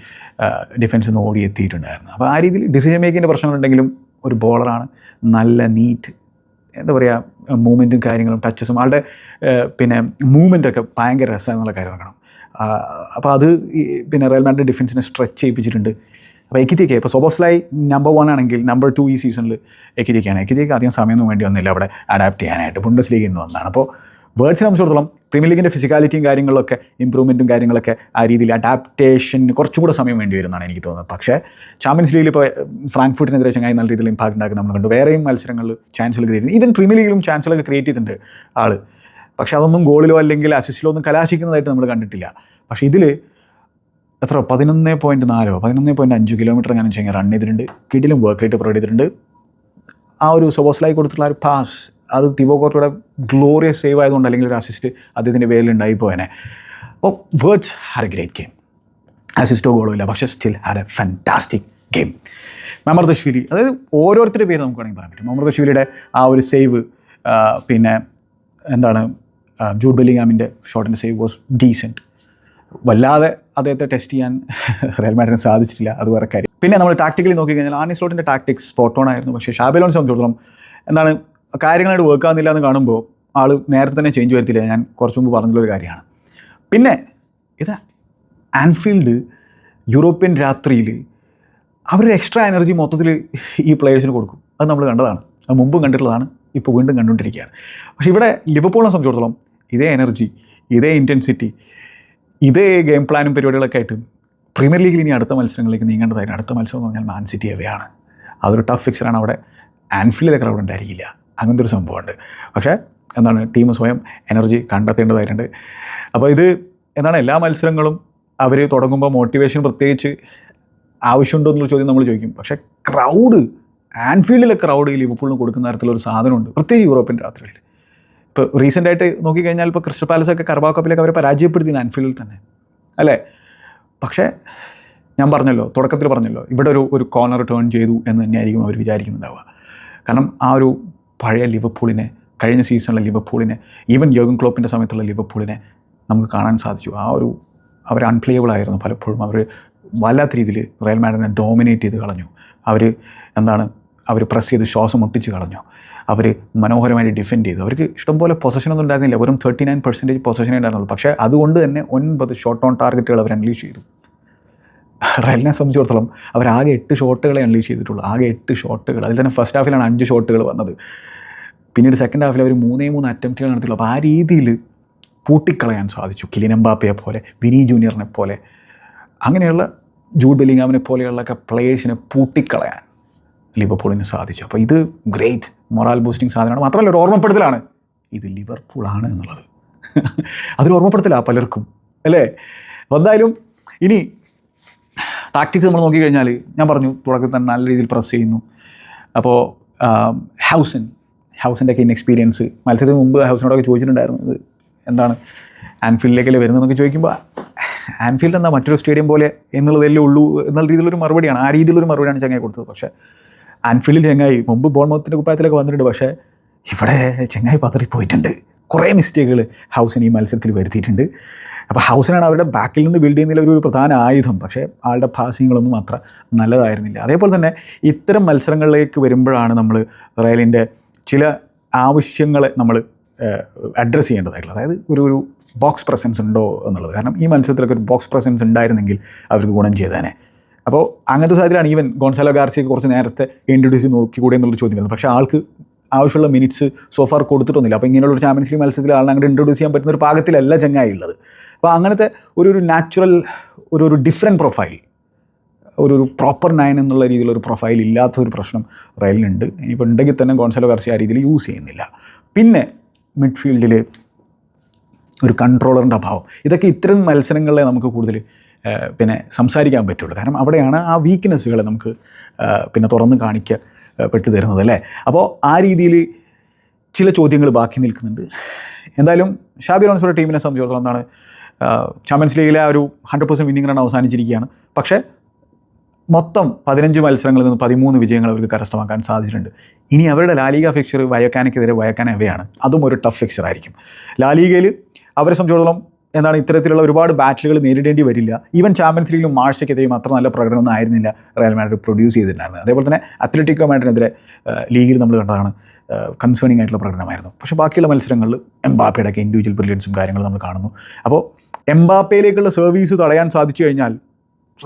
ഡിഫൻസിൽ നിന്ന് ഓടി എത്തിയിട്ടുണ്ടായിരുന്നു. അപ്പോൾ ആ രീതിയിൽ ഡിസിഷൻ മേക്കിങ്ങിന്റെ പ്രശ്നങ്ങളുണ്ടെങ്കിലും ഒരു ബോളറാണ് നല്ല നീറ്റ് എന്താ പറയുക മൂവ്മെന്റും കാര്യങ്ങളും ടച്ചസും ആളുടെ പിന്നെ മൂവ്മെന്റൊക്കെ ഭയങ്കര രസമെന്നുള്ള കാര്യം നോക്കണം അപ്പോൾ അത് പിന്നെ റയൽ മാഡ്രിഡ് ഡിഫൻസിനെ സ്ട്രെച്ച് ചെയ്യിപ്പിച്ചിട്ടുണ്ട്. അപ്പോൾ എക്കിത്തേക്ക് ഇപ്പോൾ സോബോസ്ലൈ നമ്പർ വൺ ആണെങ്കിൽ നമ്പർ ടു ഈ സീസണിൽ എക്കിത്തേക്കാണ് എക്കിത്തേക്ക് അധികം സമയമൊന്നും വേണ്ടി വന്നില്ല അവിടെ അഡാപ്റ്റ് ചെയ്യാനായിട്ട്. ബുണ്ടസ് ലീഗിൽ നിന്ന് വന്നതാണ്. അപ്പോൾ വേർഡ്സിനെ സംബന്ധിച്ചിടത്തോളം പ്രീമിയർ ലീഗിന്റെ ഫിസിക്കാലിറ്റിയും കാര്യങ്ങളൊക്കെ ഇമ്പ്രൂവ്മെന്റും കാര്യങ്ങളൊക്കെ ആ രീതിയിൽ അഡാപ്റ്റേഷന് കുറച്ചും കൂടെ സമയം വേണ്ടി വരുന്നതാണ് എനിക്ക് തോന്നുന്നത്. പക്ഷേ ചാമ്പ്യൻസ് ലീഗിൽ ഇപ്പോൾ ഫ്രാങ്ക്ഫൂട്ടിനെതിരെ ചങ്ങായി നല്ല രീതിയിൽ ഇമ്പാക്ട് ഉണ്ടാക്കുന്ന നമ്മൾ കണ്ടു. വേറെയും മത്സരങ്ങളിൽ ചാൻസുകൾ ക്രിയേറ്റ് ഈവൻ പ്രീമിയർ ലീഗിലും ചാൻസുകളൊക്കെ ക്രിയേറ്റ് ചെയ്തിട്ടുണ്ട് ആൾ പക്ഷേ അതൊന്നും ഗോളിലോ അല്ലെങ്കിൽ അസിസ്റ്റിലോ ഒന്നും കലാശിക്കുന്നതായിട്ട് നമ്മൾ കണ്ടിട്ടില്ല. പക്ഷേ ഇതിൽ എത്ര? പതിനൊന്ന് പോയിന്റ് നാലോ പതിനൊന്ന് പോയിന്റ് അഞ്ച് കിലോമീറ്റർ അങ്ങനെ വെച്ചാൽ റൺ ചെയ്തിട്ടുണ്ട്. കിടിലും വർക്ക് റേറ്റ് പ്രൊവൈഡ് ചെയ്തിട്ടുണ്ട്. ആ ഒരു സൊബോസ്ലായി കൊടുത്തിട്ടുള്ള ഒരു പാസ് അത് തിബോ ഗ്ലോറിയസ് സേവ് ആയതുകൊണ്ട് അല്ലെങ്കിൽ ഒരു അസിസ്റ്റ് അദ്ദേഹത്തിന്റെ പേരിൽ ഉണ്ടായി പോയനെ. ഓ Wirtz had a great game അസിസ്റ്റോ ഗോളോ ഇല്ല പക്ഷേ still had a fantastic game Mamardashvili അതായത് ഓരോരുത്തരുടെ പേര് നമുക്ക് വേണമെങ്കിൽ പറയാൻ പറ്റും. മമർദശ്വലിയുടെ ആ ഒരു സേവ് പിന്നെ എന്താണ് ജൂഡ് ബെല്ലിങ്ങാമിന്റെ ഷോട്ടിന്റെ സേവ് വാസ് ഡീസന്റ് വല്ലാതെ അദ്ദേഹത്തെ ടെസ്റ്റ് ചെയ്യാൻ റയൽ സാധിച്ചിട്ടില്ല അത് വേറെ കാര്യം. പിന്നെ നമ്മൾ ടാക്ടിക്കലി നോക്കിക്കഴിഞ്ഞാൽ ആർണി സ്ലോട്ടിന്റെ ടാക്ടിക്സ് സ്പോട്ട് ഓൺ ആയിരുന്നു പക്ഷേ ഷാബിലോനെ സംബന്ധിച്ചിടത്തോളം എന്താണ് കാര്യങ്ങളായിട്ട് വർക്ക് ആവുന്നില്ല എന്ന് കാണുമ്പോൾ ആൾ നേരത്തെ തന്നെ ചേഞ്ച് വരുത്തില്ല. ഞാൻ കുറച്ച് മുമ്പ് പറഞ്ഞിട്ടുള്ളൊരു കാര്യമാണ്. പിന്നെ ഇത് ആൻഫീൽഡ് യൂറോപ്യൻ രാത്രിയിൽ അവരൊരു എക്സ്ട്രാ എനർജി മൊത്തത്തിൽ ഈ പ്ലേയേഴ്സിന് കൊടുക്കും. അത് നമ്മൾ കണ്ടതാണ്. അത് മുമ്പും കണ്ടിട്ടുള്ളതാണ്. ഇപ്പോൾ വീണ്ടും കണ്ടുകൊണ്ടിരിക്കുകയാണ്. പക്ഷേ ഇവിടെ ലിവർപൂളിനെ സംബന്ധിച്ചിടത്തോളം ഇതേ എനർജി ഇതേ ഇന്റൻസിറ്റി ഇതേ ഗെയിം പ്ലാനും പരിപാടികളൊക്കെ ആയിട്ട് പ്രീമിയർ ലീഗിൽ ഇനി അടുത്ത മത്സരങ്ങളിലേക്ക് നീങ്ങേണ്ടതായിരുന്നു. അടുത്ത മത്സരം എന്ന് പറഞ്ഞാൽ മാൻ സിറ്റി അവയാണ്. അതൊരു ടഫ് ഫിക്സറാണ് അവിടെ ആൻഫീൽഡിലെ ക്രൗഡ് ഉണ്ടായിരിക്കില്ല. അങ്ങനത്തെ ഒരു സംഭവമുണ്ട്. പക്ഷേ എന്താണ് ടീം സ്വയം എനർജി കണ്ടെത്തേണ്ടതായിട്ടുണ്ട്. അപ്പോൾ ഇത് എന്താണ് എല്ലാ മത്സരങ്ങളും അവർ തുടങ്ങുമ്പോൾ മോട്ടിവേഷൻ പ്രത്യേകിച്ച് ആവശ്യമുണ്ടോ എന്നുള്ള ചോദ്യം നമ്മൾ ചോദിക്കും. പക്ഷേ ക്രൗഡ് ആൻഫീൽഡിലെ ക്രൗഡ് ലിവർപൂളിന് കൊടുക്കുന്ന തരത്തിലൊരു സാധനമുണ്ട്. പ്രത്യേകിച്ച് യൂറോപ്യൻ രാത്രികളിൽ. ഇപ്പോൾ റീസെന്റായിട്ട് നോക്കിക്കഴിഞ്ഞാൽ ഇപ്പോൾ ക്രിസ്റ്റൽ പാലസ് ഒക്കെ കർബാ കപ്പിലൊക്കെ അവരെ പരാജയപ്പെടുത്തി ആൻഫീൽഡിൽ തന്നെ. അല്ലേ? പക്ഷേ ഞാൻ പറഞ്ഞല്ലോ തുടക്കത്തിൽ പറഞ്ഞല്ലോ ഇവിടെ ഒരു ഒരു കോർണർ ടേൺ ചെയ്തു എന്ന് തന്നെയായിരിക്കും അവർ വിചാരിക്കുന്നുണ്ടാവുക. കാരണം ആ ഒരു പഴയ ലിവർപൂളിനെ കഴിഞ്ഞ സീസണിലെ ലിവർപൂളിനെ ഈവൻ യോഗൻ ക്ലോപ്പിന്റെ സമയത്തുള്ള ലിവർപൂളിനെ നമുക്ക് കാണാൻ സാധിച്ചു. ആ ഒരു അവർ അൺപ്ലേയബിൾ ആയിരുന്നു പലപ്പോഴും. അവർ വല്ലാത്ത രീതിയിൽ റയൽ മാഡ്രിനെ ഡോമിനേറ്റ് ചെയ്ത് കളഞ്ഞു. അവർ എന്താണ് അവർ പ്രസ് ചെയ്ത് ശ്വാസം ഒട്ടിച്ച് കളഞ്ഞു. അവർ മനോഹരമായിട്ട് ഡിഫെൻഡ് ചെയ്തു. അവർക്ക് ഇഷ്ടംപോലെ പൊസഷനൊന്നും ഉണ്ടായിരുന്നില്ല. വെറും തേർട്ടി നയൻ പെർസെന്റേജ് പൊസഷനേ ഉണ്ടായിരുന്നുള്ളൂ. പക്ഷേ അതുകൊണ്ട് തന്നെ ഒൻപത് ഷോട്ട് ഓൺ ടാർഗറ്റുകൾ അവർ അൺലീഷ് ചെയ്തു. റയലിനെ സംബന്ധിച്ചിടത്തോളം അവർ ആകെ എട്ട് ഷോട്ടുകളെ അൺലീഷ് ചെയ്തിട്ടുള്ളൂ. ആകെ എട്ട് ഷോട്ടുകൾ അതിൽ തന്നെ ഫസ്റ്റ് ഹാഫിലാണ് അഞ്ച് ഷോട്ടുകൾ വന്നത്. പിന്നീട് സെക്കൻഡ് ഹാഫിൽ അവർ മൂന്നേ മൂന്ന് അറ്റംപ്റ്റുകൾ നടത്തിയുള്ളൂ അപ്പോൾ ആ രീതിയിൽ പൂട്ടിക്കളയാൻ സാധിച്ചു. കിലിനംബാപ്പയെ പോലെ വിനി ജൂനിയറിനെ പോലെ. അങ്ങനെയുള്ള ജൂഡ് ബെല്ലിങ്ങാമിനെ പോലെയുള്ളൊക്കെ പ്ലേയേഴ്സിനെ പൂട്ടിക്കളയാൻ ലിവർപൂളിന് സാധിച്ചു. അപ്പോൾ ഇത് ഗ്രേറ്റ് മൊറാൽ ബൂസ്റ്റിംഗ് സാധനമാണ്. മാത്രമല്ല ഒരു ഓർമ്മപ്പെടുത്തലാണ്. ഇത് ലിവർപൂളാണ് എന്നുള്ളത്. അതൊരു ഓർമ്മപ്പെടുത്തലാണ് പലർക്കും. അല്ലേ? എന്തായാലും ഇനി ടാക്ടിക്സ് നമ്മൾ നോക്കിക്കഴിഞ്ഞാൽ ഞാൻ പറഞ്ഞു തുടക്കത്തിൽ തന്നെ നല്ല രീതിയിൽ പ്രസ് ചെയ്യുന്നു. അപ്പോൾ ഹൗസൻ ഹൗസിന്റെ ഒക്കെ ഇൻഎക്സ്പീരിയൻസ് മത്സരത്തിന് മുമ്പ് ഹൗസിനോടൊക്കെ ചോദിച്ചിട്ടുണ്ടായിരുന്നു ഇത് എന്താണ് ആൻഫീൽഡിലേക്കല്ലേ വരുന്നതെന്നൊക്കെ ചോദിക്കുമ്പോൾ ആൻഫീൽഡ് എന്താ മറ്റൊരു സ്റ്റേഡിയം പോലെ എന്നുള്ളതല്ലേ ഉള്ളൂ എന്നുള്ള രീതിയിലൊരു മറുപടിയാണ്. ആ രീതിയിലൊരു മറുപടിയാണ് ചങ്ങായി കൊടുത്തത്. പക്ഷേ ആൻഫീൽഡിൽ ചങ്ങായി മുമ്പ് ബോൾമൗത്തിന്റെ കുപ്പായത്തിലൊക്കെ വന്നിട്ടുണ്ട്. പക്ഷേ ഇവിടെ ചങ്ങായി പതറിപ്പോയിട്ടുണ്ട്. കുറേ മിസ്റ്റേക്കുകൾ ഹൗസിന് ഈ മത്സരത്തിൽ വരുത്തിയിട്ടുണ്ട്. അപ്പോൾ ഹൗസിനാണ് അവരുടെ ബാക്കിൽ നിന്ന് ബിൽഡ് ചെയ്യുന്നതിൽ ഒരു പ്രധാന ആയുധം. പക്ഷേ ആളുടെ പാസിങ്ങുകളൊന്നും അത്ര നല്ലതായിരുന്നില്ല. അതേപോലെ തന്നെ ഇത്തരം മത്സരങ്ങളിലേക്ക് വരുമ്പോഴാണ് നമ്മൾ റയലിന്റെ ചില ആവശ്യങ്ങളെ നമ്മൾ അഡ്രസ്സ് ചെയ്യേണ്ടതായിട്ടുള്ളത്. അതായത് ഒരു ഒരു ബോക്സ് പ്രസൻസ് ഉണ്ടോ എന്നുള്ളത്. കാരണം ഈ മത്സരത്തിലൊക്കെ ഒരു ബോക്സ് പ്രസൻസ് ഉണ്ടായിരുന്നെങ്കിൽ അവർക്ക് ഗുണം ചെയ്തേനെ. അപ്പോൾ അങ്ങനത്തെ സാഹചര്യമാണ് ഈവൻ ഗോൺസാലോ ഗാർസിയൊക്കെ കുറച്ച് നേരത്തെ ഇൻട്രൊഡ്യൂസ് നോക്കിക്കൂടെ എന്നുള്ളൊരു ചോദ്യം വരുന്നത് പക്ഷേ ആൾക്ക് ആവശ്യമുള്ള മിനിറ്റ്സ് സോഫാർ കൊടുത്തിട്ടൊന്നുമില്ല. അപ്പോൾ ഇങ്ങനെയുള്ള ഒരു ചാമ്പ്യൻസ് ലീഗ് മത്സരത്തിൽ ആളിനെ അങ്ങോട്ട് ഇൻട്രൊഡ്യൂസ് ചെയ്യാൻ പറ്റുന്ന ഒരു പാകത്തിലല്ല ചങ്ങായി ഉള്ളത് അപ്പോൾ അങ്ങനത്തെ ഒരു ഒരു നാച്ചുറൽ ഒരു ഒരു ഡിഫറെന്റ് പ്രൊഫൈൽ ഒരു ഒരു പ്രോപ്പർ നയൻ എന്നുള്ള രീതിയിലുള്ള ഒരു പ്രൊഫൈൽ ഇല്ലാത്ത ഒരു പ്രശ്നം റയലിനുണ്ട്. ഇനിയിപ്പോൾ ഉണ്ടെങ്കിൽ തന്നെ ഗോൺസലോ ഗാർസി ആ രീതിയിൽ യൂസ് ചെയ്യുന്നില്ല. പിന്നെ മിഡ്ഫീൽഡിൽ ഒരു കൺട്രോളറിന്റെ അഭാവം. ഇതൊക്കെ ഇത്തരം മത്സരങ്ങളെ നമുക്ക് കൂടുതൽ പിന്നെ സംസാരിക്കാൻ പറ്റുള്ളൂ. കാരണം അവിടെയാണ് ആ വീക്ക്നെസ്സുകളെ നമുക്ക് പിന്നെ തുറന്ന് കാണിക്കപ്പെട്ടു തരുന്നത് അല്ലേ? അപ്പോൾ ആ രീതിയിൽ ചില ചോദ്യങ്ങൾ ബാക്കി നിൽക്കുന്നുണ്ട്. എന്തായാലും ഷാബി അലോൺസോയുടെ ടീമിനെ സംബന്ധിച്ചിടത്തോളം എന്താണ് ചാമ്പ്യൻസ് ലീഗിലെ ആ ഒരു ഹൺഡ്രഡ് പെർസെന്റ് വിന്നിംഗ് റൺ അവസാനിച്ചിരിക്കുകയാണ്. പക്ഷേ മൊത്തം പതിനഞ്ച് മത്സരങ്ങളിൽ നിന്ന് പതിമൂന്ന് വിജയങ്ങൾ അവർക്ക് കരസ്ഥമാക്കാൻ സാധിച്ചിട്ടുണ്ട്. ഇനി അവരുടെ ലാലിക ഫിക്ചർ വയക്കാനക്കെതിരെ വയക്കാൻ അവയാണ്. അതും ഒരു ടഫ് ഫിക്ചർ ആയിരിക്കും. ലാലീഗയിൽ അവരെ സംബന്ധിച്ചിടത്തോളം എന്താണ് ഇത്തരത്തിലുള്ള ഒരുപാട് ബാറ്റിലുകൾ നേരിടേണ്ടി വരില്ല. ഈവൻ ചാമ്പ്യൻസ് ലീഗിലും മാഴ്ചയ്ക്കെതിരെയും അത്ര നല്ല പ്രകടനമൊന്നും ആയിരുന്നില്ല. റയൽ മാഡ്രിഡ് പ്രൊഡ്യൂസ് ചെയ്തിട്ടുണ്ടായിരുന്നത്. അതേപോലെ തന്നെ അത്ലറ്റിക്കോ മാഡ്രിഡിനെതിരെ ലീഗിൽ നമ്മൾ കണ്ടതാണ് കൺസേണിംഗ് ആയിട്ടുള്ള പ്രകടനമായിരുന്നു. പക്ഷേ ബാക്കിയുള്ള മത്സരങ്ങളിൽ എംബാപ്പയുടെ ഒക്കെ ഇൻഡിവിജ്വൽ ബ്രില്യൻസും കാര്യങ്ങളും നമ്മൾ കാണുന്നു. അപ്പോൾ എംബാപ്പയിലേക്കുള്ള സർവീസ് തടയാൻ സാധിച്ചു കഴിഞ്ഞാൽ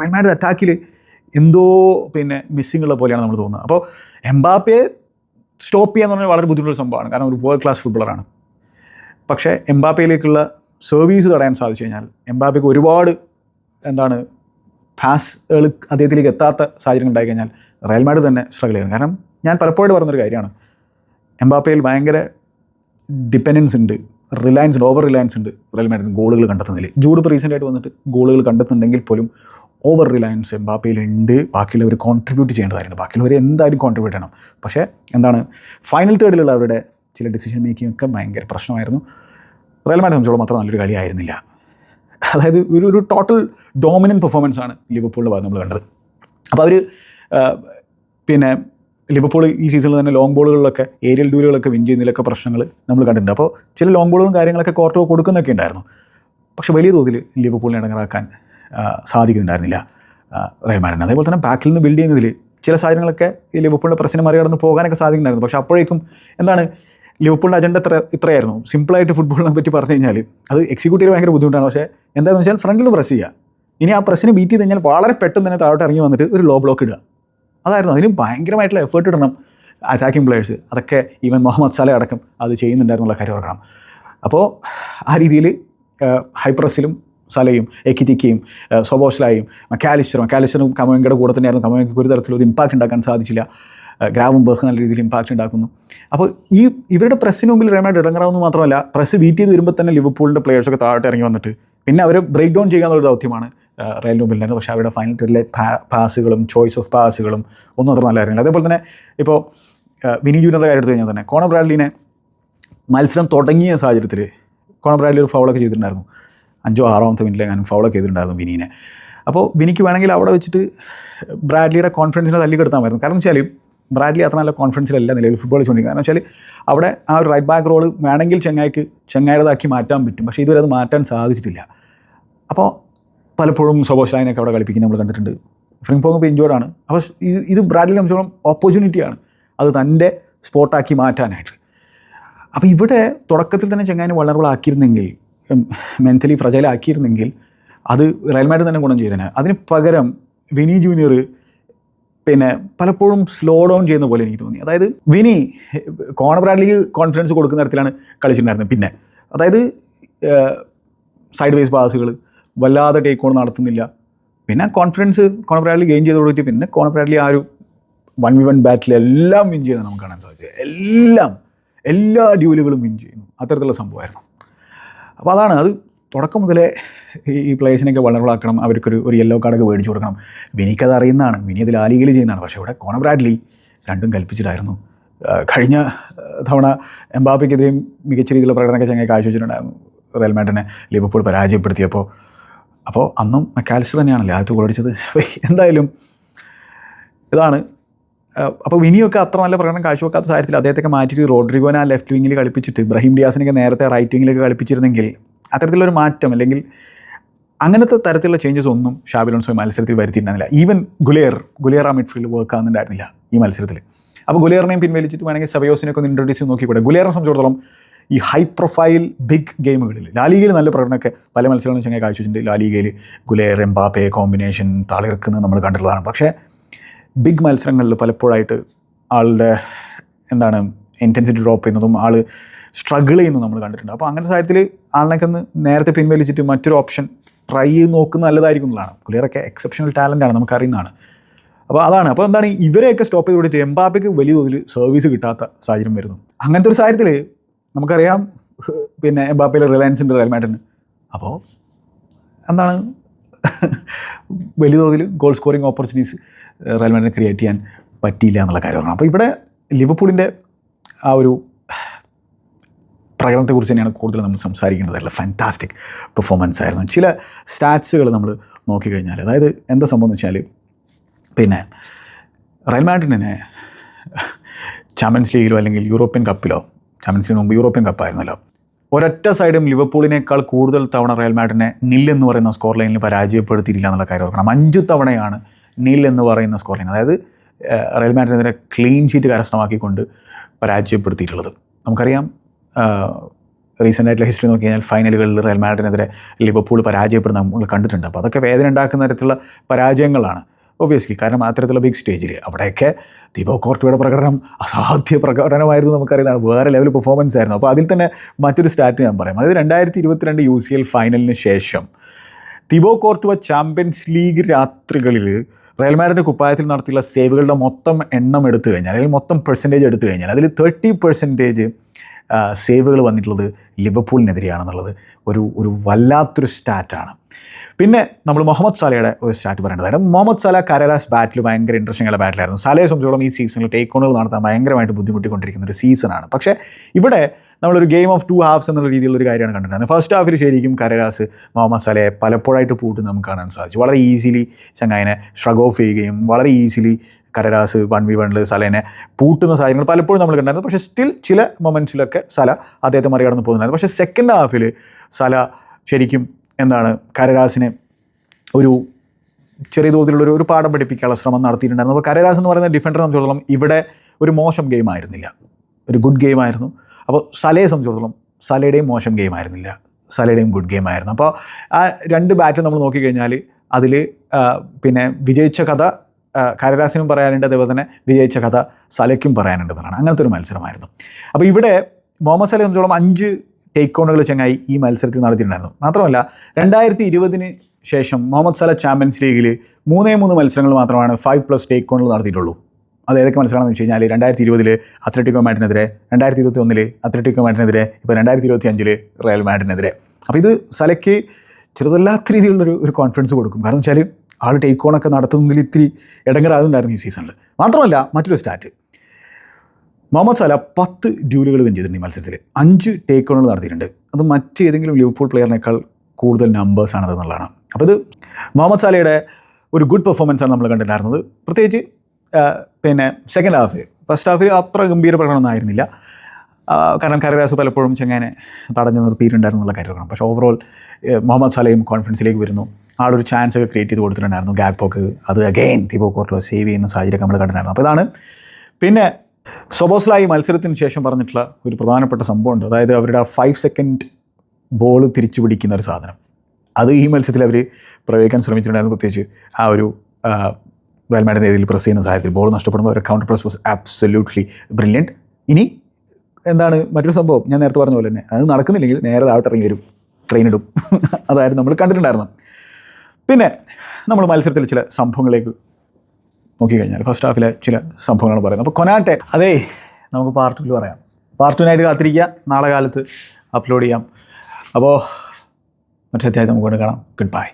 റയൽ മാഡ്രിഡ് അറ്റാക്കിൽ എന്തോ പിന്നെ മിസ്സിംഗ് ഉള്ള പോലെയാണ് നമ്മൾ തോന്നുന്നത്. അപ്പോൾ എംബാപ്പയെ സ്റ്റോപ്പ് ചെയ്യാന്ന് പറഞ്ഞാൽ വളരെ ബുദ്ധിമുട്ടുള്ള സംഭവമാണ്. കാരണം ഒരു വേൾഡ് ക്ലാസ് ഫുട്ബോളറാണ് പക്ഷേ എംബാപ്പയിലേക്കുള്ള സർവീസ് തടയാൻ സാധിച്ചു കഴിഞ്ഞാൽ എംബാപ്പയ്ക്ക് ഒരുപാട് എന്താണ് പാസുകൾ അദ്ദേഹത്തിലേക്ക് എത്താത്ത സാഹചര്യം ഉണ്ടായി കഴിഞ്ഞാൽ റയൽ തന്നെ സ്ട്രഗിൾ ചെയ്യണം. കാരണം ഞാൻ പലപ്പോഴും പറഞ്ഞൊരു കാര്യമാണ്. എംബാപ്പയിൽ ഭയങ്കര ഡിപ്പെൻഡൻസ് ഉണ്ട്. റിലയൻസ് ഉണ്ട് ഓവർ റിലയൻസ് ഉണ്ട് റയൽ ഗോളുകൾ കണ്ടെത്തുന്നതിൽ ജൂഡ് ഇപ്പോൾ ആയിട്ട് വന്നിട്ട് ഗോളുകൾ കണ്ടെത്തുന്നുണ്ടെങ്കിൽ പോലും ഓവർ റിലയൻസ് എംബാപ്പയിൽ ഉണ്ട് ബാക്കിയുള്ളവർ കോൺട്രിബ്യൂട്ട് ചെയ്യേണ്ടതായിരുന്നു ബാക്കിയുള്ളവർ എന്തായാലും കോൺട്രിബ്യൂട്ട് ചെയ്യണം. പക്ഷേ എന്താണ്? ഫൈനൽ തേർഡിലുള്ള അവരുടെ ചില ഡിസിഷൻ മേക്കിംഗ് ഒക്കെ ഭയങ്കര പ്രശ്നമായിരുന്നു. റയൽ മാഡം സംബന്ധിച്ചോളം മാത്രം നല്ലൊരു കളിയായിരുന്നില്ല അതായത് ഒരു ഒരു ടോട്ടൽ ഡോമിനൻ പെർഫോമൻസ് ആണ് ലിവർപൂളിന്റെ ഭാഗത്ത് നമ്മൾ കണ്ടത്. അപ്പോൾ അവർ പിന്നെ ലിവർപൂൾ ഈ സീസണിൽ തന്നെ ലോങ് ബോളുകളിലൊക്കെ ഏരിയൽ ഡ്യൂലുകളൊക്കെ വിൻ ചെയ്യുന്നതിലൊക്കെ പ്രശ്നങ്ങൾ നമ്മൾ കണ്ടിട്ടുണ്ട്. അപ്പോൾ ചില ലോങ് ബോളുകളും കാര്യങ്ങളൊക്കെ കോർട്ടോ കൊടുക്കുന്നൊക്കെ ഉണ്ടായിരുന്നു. പക്ഷേ വലിയ തോതിൽ ലിവർപൂളിനെ ഇടങ്ങറാക്കാൻ സാധിക്കുന്നുണ്ടായിരുന്നില്ല. റയൽ മാഡ്രിഡിന്. അതേപോലെ തന്നെ ബാക്കിൽ നിന്ന് ബിൽഡ് ചെയ്യുന്നതിൽ ചില സാധനങ്ങളൊക്കെ ഈ ലിവർപൂളിന്റെ പ്രശ്നം മറികടന്ന് പോകാനൊക്കെ സാധിക്കുന്നുണ്ടായിരുന്നു. പക്ഷേ അപ്പോഴേക്കും എന്താണ് ലിവർപൂളിന്റെ അജണ്ട ഇത്ര ഇത്രയായിരുന്നു. സിമ്പിളായിട്ട് ഫുട്ബോളിനെ പറ്റി പറഞ്ഞു കഴിഞ്ഞാൽ അത് എക്സിക്യൂട്ട് ചെയ്ത് ഭയങ്കര ബുദ്ധിമുട്ടാണ്. പക്ഷേ എന്താണെന്ന് വെച്ചാൽ ഫ്രണ്ടിൽ നിന്ന് പ്രസ് ചെയ്യുക. ഇനി ആ പ്രസ്സിനെ ബീറ്റ് ചെയ്ത് കഴിഞ്ഞാൽ വളരെ പെട്ടെന്ന് തന്നെ താഴോട്ട് ഇറങ്ങി വന്നിട്ട് ഒരു ലോ ബ്ലോക്ക് ഇടുക. അതായിരുന്നു. അതിന് ഭയങ്കരമായിട്ടുള്ള എഫേർട്ട് ഇടണം അറ്റാക്കിംഗ് പ്ലേയേഴ്സ് അതൊക്കെ ഈവൻ മുഹമ്മദ് സാലെ അടക്കം അത് ചെയ്യുന്നുണ്ടായിരുന്നുള്ള കാര്യം ഓർക്കണം. അപ്പോൾ ആ രീതിയിൽ ഹൈപ്രസിലും സലയും എക്കിറ്റിക്കയും സൊബോസ്ലായും മക്കാലിസ്റ്ററും മക്കാലിസ്റ്ററും കമോയങ്കയുടെ കൂടെ തന്നെയായിരുന്നു. കമോയങ്കയ്ക്ക് ഒരു തരത്തിലൊരു ഇമ്പാക്റ്റ് ഉണ്ടാക്കാൻ സാധിച്ചില്ല. ഗ്രാവും ബേഹ് നല്ല രീതിയിൽ ഇമ്പാക്റ്റ് ഉണ്ടാക്കുന്നു. അപ്പോൾ ഈ ഇവരുടെ പ്രസ്സിന് മുമ്പിൽ റേമായിട്ട് ഇടങ്ങറാവുന്നു മാത്രമല്ല പ്രസ് ബീറ്റ് ചെയ്ത് വരുമ്പോൾ തന്നെ ലിവർപൂളിന്റെ പ്ലേയേഴ്സൊക്കെ താഴോട്ട് ഇറങ്ങി വന്നിട്ട്. പിന്നെ അവരെ ബ്രേക്ക് ഡൗൺ ചെയ്യാനുള്ള ദൗത്യമാണ് റയൽ മുമ്പിലുണ്ടായിരുന്നത് പക്ഷേ അവരുടെ ഫൈനൽ ത്രില്ലെ പാസുകളും ചോയ്സ് ഓഫ് പാസുകളും ഒന്നും അത്ര നല്ലതായിരുന്നില്ല അതേപോലെ തന്നെ ഇപ്പോൾ വിനി ജൂനിയറുടെ കാര്യം എടുത്തു കഴിഞ്ഞാൽ തന്നെ കോണർ ബ്രാഡ്ലിനെ മത്സരം തുടങ്ങിയ സാഹചര്യത്തിൽ കോണർ ബ്രാഡ്ലി ഒരു ഫൗളൊക്കെ ചെയ്തിട്ടുണ്ടായിരുന്നു. അഞ്ചോ ആറാമത്തെ മിനിറ്റിൽ ഞാൻ ഫൗളൊക്കെ ചെയ്തിട്ടുണ്ടായിരുന്നു വിനീനെ. അപ്പോൾ വിനിക്ക് വേണമെങ്കിൽ അവിടെ വെച്ചിട്ട് ബ്രാഡ്ലിയുടെ കോൺഫിഡൻസിനെ തല്ലിക്കെടുത്താമായിരുന്നു കാരണം വെച്ചാൽ ബ്രാഡ്ലി അത്ര നല്ല കോൺഫിഡൻസിലല്ല നിലവിൽ ഫുട്ബോൾ ചോദിക്കുന്നത് കാരണം വെച്ചാൽ അവിടെ ആ ഒരു റൈറ്റ് ബാക്ക് റോൾ വേണമെങ്കിൽ ചെങ്ങായിക്ക് ചെങ്ങായുടേതാക്കി മാറ്റാൻ പറ്റും. പക്ഷേ ഇതുവരെ അത് മാറ്റാൻ സാധിച്ചിട്ടില്ല. അപ്പോൾ പലപ്പോഴും സബോഷ് ലൈനൊക്കെ അവിടെ കളിപ്പിക്കുന്നത് നമ്മൾ കണ്ടിട്ടുണ്ട്. ഫ്രിംപോങ് ഇപ്പോൾ ഇഞ്ചോർഡാണ് അപ്പോൾ ഇത് ഇത് ബ്രാഡ്ലി സംബന്ധിച്ചോളം ഓപ്പർച്യൂണിറ്റിയാണ് അത് തന്റെ സ്പോട്ടാക്കി മാറ്റാനായിട്ട്. അപ്പോൾ ഇവിടെ തുടക്കത്തിൽ തന്നെ ചെങ്ങായിനെ വളർബിൾ ആക്കിയിരുന്നെങ്കിൽ മെന്റലി ഫ്രജൈൽ ആക്കിയിരുന്നെങ്കിൽ അത് റയൽ മാഡ്രിഡ് തന്നെ ഗുണം ചെയ്തേനെ. അതിന് പകരം വിനി ജൂനിയർ പിന്നെ പലപ്പോഴും സ്ലോ ഡൗൺ ചെയ്യുന്ന പോലെ എനിക്ക് തോന്നി. അതായത് വിനി കോണർ ബ്രാഡ്ലിക്ക് കോൺഫിഡൻസ് കൊടുക്കുന്ന തരത്തിലാണ് കളിച്ചിട്ടുണ്ടായിരുന്നത്. പിന്നെ അതായത് സൈഡ് വേസ് പാസുകൾ വല്ലാതെ ടേക്ക് ഓൺ നടത്തുന്നില്ല. പിന്നെ കോൺഫിഡൻസ് കോണർ ബ്രാഡ്ലി ഗെയിൻ ചെയ്ത് കൊടുത്തിട്ട് പിന്നെ കോണർ ബ്രാഡ്ലി ആ ഒരു വൺ വി വൺ ബാറ്റിൽ എല്ലാം വിൻ ചെയ്യുന്നത് നമുക്ക് കാണാൻ സാധിച്ചു എല്ലാം എല്ലാ ഡ്യൂലുകളും വിൻ ചെയ്യുന്നു. അത്തരത്തിലുള്ള സംഭവമായിരുന്നു. അപ്പോൾ അതാണ് അത് തുടക്കം മുതലേ ഈ പ്ലേയേഴ്സിനെയൊക്കെ ആക്കണം. അവർക്കൊരു ഒരു യെല്ലോ കാർഡൊക്കെ മേടിച്ചു കൊടുക്കണം. വിനിക്കത് അറിയുന്നതാണ്. വിനി അതിൽ ലാലികയിൽ ചെയ്യുന്നതാണ്. പക്ഷേ ഇവിടെ കോണ ബ്രാഡ്ലി രണ്ടും കൽപ്പിച്ചിട്ടായിരുന്നു. കഴിഞ്ഞ തവണ എംബാപ്പയ്ക്കെതിരെയും മികച്ച രീതിയിലുള്ള പ്രകടനമൊക്കെ ചങ്ങായി കാഴ്ചവെച്ചിട്ടുണ്ടായിരുന്നു റയൽ മാഡിനെ ലിവർപൂൾ പരാജയപ്പെടുത്തിയപ്പോൾ അപ്പോൾ അന്നും മെക്കാലിസ്റ്റർ തന്നെയാണല്ലേ ആദ്യത്തെ ഗോളടിച്ചത് എന്തായാലും ഇതാണ് അപ്പോൾ വിനിയൊക്കെ അത്ര നല്ല പ്രകടനം കാഴ്ചവെക്കാത്ത സാഹചര്യത്തിൽ അദ്ദേഹത്തെ മാറ്റിയിട്ട് റോഡ്രിഗോനെ ആ ലെഫ്റ്റ് വിങ്ങിൽ കളിപ്പിച്ചിട്ട് ഇബ്രാഹിം ഡിയാസിനൊക്കെ നേരത്തെ റൈറ്റ് വിങ്ങിലൊക്കെ കളിപ്പിച്ചിരുന്നെങ്കിൽ അത്തരത്തിലൊരു മാറ്റം അല്ലെങ്കിൽ അങ്ങനത്തെ തരത്തിലുള്ള ചേഞ്ചസ് ഒന്നും ഷാബിലോൺസോ മത്സരത്തിൽ വരുത്തിയിട്ടുണ്ടായിരുന്നില്ല. ഈവൻ ഗുലേർ ഗുലേർ ആ മിഡ്ഫീൽഡ് വർക്ക് ആകുന്നുണ്ടായിരുന്നില്ല ഈ മത്സരത്തിൽ. അപ്പോൾ ഗുലേറിനെയും പിൻവലിച്ചിട്ട് വേണമെങ്കിൽ സബയോസിനൊക്കെ ഒന്ന് ഇൻട്രൊഡ്യൂസ് ചെയ്ത് നോക്കിക്കൂടെ? ഗുലേറിനെ സംബന്ധിച്ചിടത്തോളം ഈ ഹൈ പ്രൊഫൈൽ ബിഗ് ഗെയിമുകളിൽ ലാലിഗയിൽ നല്ല പ്രകടനമൊക്കെ പല മത്സരങ്ങളും ചങ്ങനെ കാഴ്ചവെച്ചിട്ടുണ്ട്. ലാലിഗയിൽ ഗുലേർ എംബാപ്പെ കോമ്പിനേഷൻ തളിർക്കുന്നത് നമ്മൾ കണ്ടിട്ടുള്ളതാണ്. പക്ഷേ ബിഗ് മത്സരങ്ങളിൽ പലപ്പോഴായിട്ട് ആളുടെ എന്താണ് ഇന്റൻസിറ്റി ഡ്രോപ്പ് ചെയ്യുന്നതും ആൾ സ്ട്രഗിൾ ചെയ്യുന്നതും നമ്മൾ കണ്ടിട്ടുണ്ട്. അപ്പോൾ അങ്ങനത്തെ സാഹചര്യത്തിൽ ആളിനൊക്കെ ഒന്ന് നേരത്തെ പിൻവലിച്ചിട്ട് മറ്റൊരു ഓപ്ഷൻ ട്രൈ ചെയ്ത് നോക്കുന്നത് നല്ലതായിരിക്കും എന്നുള്ളതാണ്. പുള്ളിയറൊക്കെ എക്സെപ്ഷണൽ ടാലന്റ് ആണ് നമുക്കറിയുന്നതാണ്. അപ്പോൾ അതാണ്. അപ്പോൾ എന്താണ് ഇവരെയൊക്കെ സ്റ്റോപ്പ് ചെയ്ത് കൊടുത്തിട്ട് എംബാബയ്ക്ക് വലിയ തോതിൽ സർവീസ് കിട്ടാത്ത സാഹചര്യം വരുന്നു. അങ്ങനത്തെ ഒരു സാഹചര്യത്തിൽ നമുക്കറിയാം പിന്നെ എംബാപ്പയിലെ റിലയൻസിന്റെ റയൽ അപ്പോൾ എന്താണ് വലിയ തോതിൽ ഗോൾ സ്കോറിംഗ് ഓപ്പർച്യൂണിറ്റീസ് റയൽ മാഡ്രിഡിന് ക്രിയേറ്റ് ചെയ്യാൻ പറ്റിയില്ല എന്നുള്ള കാര്യമാണ് അപ്പോൾ ഇവിടെ ലിവർപൂളിന്റെ ആ ഒരു പ്രകടനത്തെക്കുറിച്ച് തന്നെയാണ് കൂടുതൽ നമ്മൾ സംസാരിക്കേണ്ടതല്ല ഫാന്റാസ്റ്റിക് പെർഫോമൻസ് ആയിരുന്നു. ചില സ്റ്റാറ്റ്സുകൾ നമ്മൾ നോക്കിക്കഴിഞ്ഞാൽ അതായത് എന്താ സംഭവം എന്ന് വെച്ചാൽ പിന്നെ റയൽ മാഡ്രിഡിനെ ചാമ്പ്യൻസ് ലീഗിലോ അല്ലെങ്കിൽ യൂറോപ്യൻ കപ്പിലോ ചാമ്പ്യൻസ് ലീഗിന് മുമ്പ് യൂറോപ്യൻ കപ്പായിരുന്നല്ലോ ഒരൊറ്റ സൈഡും ലിവർപൂളിനേക്കാൾ കൂടുതൽ തവണ റയൽ മാഡ്രിഡിനെ നില്ലെന്ന് പറയുന്ന സ്കോർ ലൈനിൽ പരാജയപ്പെടുത്തിയില്ല എന്നുള്ള കാര്യം ഓർക്കണം. അഞ്ച് തവണയാണ് നിൽ എന്ന് പറയുന്ന സ്കോറിങ് അതായത് റയൽ മാഡ്രിഡിനെതിരെ ക്ലീൻ ഷീറ്റ് കരസ്ഥമാക്കിക്കൊണ്ട് പരാജയപ്പെടുത്തിയിട്ടുള്ളത്. നമുക്കറിയാം റീസെന്റ് ആയിട്ടുള്ള ഹിസ്റ്ററി നോക്കി കഴിഞ്ഞാൽ ഫൈനലുകളിൽ റയൽ മാഡ്രിഡിനെതിരെ ലിവർപൂൾ പരാജയപ്പെടുന്ന നമ്മൾ കണ്ടിട്ടുണ്ട്. അപ്പോൾ അതൊക്കെ വേദന ഉണ്ടാക്കുന്ന തരത്തിലുള്ള പരാജയങ്ങളാണ്. ഒബിയസ്ലി കാരണം അത്തരത്തിലുള്ള ബിഗ് സ്റ്റേജിൽ അവിടെയൊക്കെ ദീപോ കോർട്ടിയുടെ പ്രകടനം അസാധ്യ പ്രകടനമായിരുന്നു നമുക്കറിയുന്നതാണ്. വേറെ ലെവൽ പെർഫോമൻസ് ആയിരുന്നു. അപ്പോൾ അതിൽ തന്നെ മറ്റൊരു സ്റ്റാറ്റ് ഞാൻ പറയാം. അതായത് രണ്ടായിരത്തി ഇരുപത്തിരണ്ട് യു സി എൽ ഫൈനലിന് ശേഷം തിബോ കോർട്ടുവ ചാമ്പ്യൻസ് ലീഗ് രാത്രികളിൽ റയൽ മാഡ്രിഡ് കുപ്പായത്തിൽ നടത്തിയുള്ള സേവുകളുടെ മൊത്തം എണ്ണം എടുത്തു കഴിഞ്ഞാൽ അല്ലെങ്കിൽ മൊത്തം പെർസെന്റേജ് എടുത്തു കഴിഞ്ഞാൽ അതിൽ തേർട്ടി പെർസെന്റേജ് സേവുകൾ വന്നിട്ടുള്ളത് ലിവർപൂളിനെതിരെയാണെന്നുള്ളത് ഒരു ഒരു വല്ലാത്തൊരു സ്റ്റാറ്റാണ് പിന്നെ നമ്മൾ മുഹമ്മദ് സാലയുടെ ഒരു സ്റ്റാറ്റ് പറയേണ്ടതായിരുന്നു മുഹമ്മദ് സാല കരരാസ് ബാറ്റിൽ ഭയങ്കര ഇൻട്രസ്റ്റിംഗ് ആയ ബാറ്റിലായിരുന്നു സാലയെ സംബന്ധിച്ചോളം ഈ സീസണിൽ ടേക്ക് ഓണുകൾ നടത്താൻ ഭയങ്കരമായിട്ട് ബുദ്ധിമുട്ടിക്കൊണ്ടിരിക്കുന്ന ഒരു സീസണാണ് പക്ഷേ ഇവിടെ നമ്മളൊരു ഗെയിം ഓഫ് ടു ഹാഫ്സ് എന്നുള്ള രീതിയിലുള്ള ഒരു കാര്യമാണ് കണ്ടിട്ടുണ്ടായിരുന്നത്. ഫസ്റ്റ് ഹാഫിൽ ശരിക്കും കരരാസ് മുഹമ്മദ് സലയെ പലപ്പോഴായിട്ട് പൂട്ട് നമുക്ക് കാണാൻ സാധിച്ചു. വളരെ ഈസിലി ചങ്ങായനെ ഷ്രഗ് ഓഫ് ചെയ്യുകയും വളരെ ഈസിലി കരരാസ് വൺ വി വണ്ണിൽ സലേനെ പൂട്ടുന്ന സാഹചര്യങ്ങൾ പലപ്പോഴും നമ്മൾ കണ്ടായിരുന്നു പക്ഷേ സ്റ്റിൽ ചില മൊമെന്റ്സിലൊക്കെ സല അദ്ദേഹത്തെ മറികടന്ന് പോകുന്നുണ്ടായിരുന്നു. പക്ഷേ സെക്കൻഡ് ഹാഫിൽ സല ശരിക്കും എന്താണ് കരരാസിനെ ഒരു ചെറിയ തോതിലുള്ള ഒരു- പാഠം പഠിപ്പിക്കാനുള്ള ശ്രമം നടത്തിയിട്ടുണ്ടായിരുന്നു. അപ്പോൾ കരരാസ് എന്ന് പറയുന്ന ഡിഫൻഡറെ സംബന്ധിച്ചിടത്തോളം ഇവിടെ ഒരു മോശം ഗെയിം ആയിരുന്നില്ല. ഒരു ഗുഡ് ഗെയിം ആയിരുന്നു. അപ്പോൾ സലയെ സംബന്ധിച്ചിടത്തോളം സലയുടെയും മോശം ഗെയിം ആയിരുന്നില്ല. സലയുടെയും ഗുഡ് ഗെയിം ആയിരുന്നു. അപ്പോൾ ആ രണ്ട് ബാറ്റ് നമ്മൾ നോക്കിക്കഴിഞ്ഞാൽ അതിൽ പിന്നെ വിജയിച്ച കഥ കരരാസിനും പറയാനുണ്ട് അതേപോലെ തന്നെ വിജയിച്ച കഥ സലയ്ക്കും പറയാനുണ്ടെന്നാണ്. അങ്ങനത്തെ ഒരു മത്സരമായിരുന്നു. അപ്പോൾ ഇവിടെ മുഹമ്മദ് സലയെ സംബന്ധിച്ചോളം അഞ്ച് ടേക്ക് ഓണുകൾ ചങ്ങായി ഈ മത്സരത്തിൽ നടത്തിയിട്ടുണ്ടായിരുന്നു. മാത്രമല്ല രണ്ടായിരത്തി ഇരുപതിന് ശേഷം മുഹമ്മദ് സല ചാമ്പ്യൻസ് ലീഗിൽ മൂന്നേ മൂന്ന് മത്സരങ്ങൾ മാത്രമാണ് ഫൈവ് പ്ലസ് ടേക്ക് ഓണുകൾ നടത്തിയിട്ടുള്ളൂ. അത് ഏതൊക്കെ മത്സരമാണെന്ന് വെച്ച് കഴിഞ്ഞാൽ രണ്ടായിരത്തി ഇരുപതിൽ അത്ലറ്റിക്കോ മാഡിനെതിരെ രണ്ടായിരത്തി ഇരുപത്തി ഒന്നിൽ അത്ലറ്റിക്കോ മാഡിനെതിരെ ഇപ്പോൾ രണ്ടായിരത്തി ഇരുപത്തി അഞ്ചിൽ റയൽ മാഡിനെതിരെ അപ്പോൾ ഇത് സലയ്ക്ക് ചെറുതല്ലാത്ത രീതിയിലുള്ളൊരു ഒരു കോൺഫിഡൻസ് കൊടുക്കും. കാരണം വെച്ചാൽ ആൾ ടേക്ക് ഓണൊക്കെ നടത്തുന്നതിൽ ഇത്തിരി ഇടങ്ങറാകുന്നുണ്ടായിരുന്നു ഈ സീസണിൽ മാത്രമല്ല മറ്റൊരു സ്റ്റാറ്റ് മുഹമ്മദ് സല പത്ത് ഡ്യൂലുകൾ വിൻ ഈ മത്സരത്തിൽ അഞ്ച് ടേക്ക് ഓണുകൾ നടത്തിയിട്ടുണ്ട്. അത് മറ്റേതെങ്കിലും ലിവർപൂൾ പ്ലെയറിനേക്കാൾ കൂടുതൽ നമ്പേഴ്സാണ് അതെന്നുള്ളതാണ് അപ്പോൾ ഇത് മുഹമ്മദ് സാലയുടെ ഒരു ഗുഡ് പെർഫോമൻസാണ് നമ്മൾ കണ്ടിട്ടുണ്ടായിരുന്നത്. പ്രത്യേകിച്ച് പിന്നെ സെക്കൻഡ് ഹാഫ് ഫസ്റ്റ് ഹാഫിൽ അത്ര ഗംഭീര പ്രകടനമൊന്നും ആയിരുന്നില്ല കാരണം കരരാസ് പലപ്പോഴും ചെങ്ങനെ തടഞ്ഞു നിർത്തിയിട്ടുണ്ടായിരുന്നുള്ള കാര്യമാണ് പക്ഷേ ഓവറോൾ മുഹമ്മദ് സലയും കോൺഫിഡൻസിലേക്ക് വരുന്നു. ആളൊരു ചാൻസ് ഒക്കെ ക്രിയേറ്റ് ചെയ്ത് കൊടുത്തിട്ടുണ്ടായിരുന്നു. ഗ്യാപ് പോക്ക് അത് അഗെയിൻ തിബോ കോർട്ടോ സേവ് ചെയ്യുന്ന സാഹചര്യം നമ്മൾ കണ്ടിട്ടുണ്ടായിരുന്നു. അപ്പോൾ ഇതാണ്. പിന്നെ സൊബോസ്ലായി മത്സരത്തിന് ശേഷം പറഞ്ഞിട്ടുള്ള ഒരു പ്രധാനപ്പെട്ട സംഭവമുണ്ട്. അതായത് അവരുടെ ആ ഫൈവ് സെക്കൻഡ് ബോൾ തിരിച്ചു പിടിക്കുന്ന ഒരു സാധനം. അത് ഈ മത്സരത്തിൽ അവർ പ്രയോഗിക്കാൻ ശ്രമിച്ചിട്ടുണ്ടായിരുന്നു. പ്രത്യേകിച്ച് ആ ഒരു റയൽ മാഡിന്റെ രീതിയിൽ പ്രസ് ചെയ്യുന്ന സാഹചര്യത്തിൽ ബോൾ നഷ്ടപ്പെടുമ്പോൾ അവരുടെ counter press was absolutely brilliant ഇനി എന്താണ് മറ്റൊരു സംഭവം? ഞാൻ നേരത്തെ പറഞ്ഞ പോലെ തന്നെ അത് നടക്കുന്നില്ലെങ്കിൽ നേരെ താഴോട്ട് ഇറങ്ങി വരും. ട്രെയിൻ ഇടും. അതായിരുന്നു നമ്മൾ കണ്ടിട്ടുണ്ടായിരുന്നു പിന്നെ നമ്മൾ മത്സരത്തിൽ ചില സംഭവങ്ങളിലേക്ക് നോക്കിക്കഴിഞ്ഞാൽ ഫസ്റ്റ് ഹാഫിലെ ചില സംഭവങ്ങളാണ് പറയുന്നത്. അപ്പോൾ കൊനാട്ടെ അതേ നമുക്ക് പാർട്ട് ടൂവിൽ പറയാം. പാർട്ട് ടൂവിനായിട്ട് കാത്തിരിക്കുക. നാളെ കാലത്ത് അപ്ലോഡ് ചെയ്യാം. അപ്പോൾ മറ്റേ അധ്യായം നമുക്ക് കൊണ്ട് കാണാം. Good bye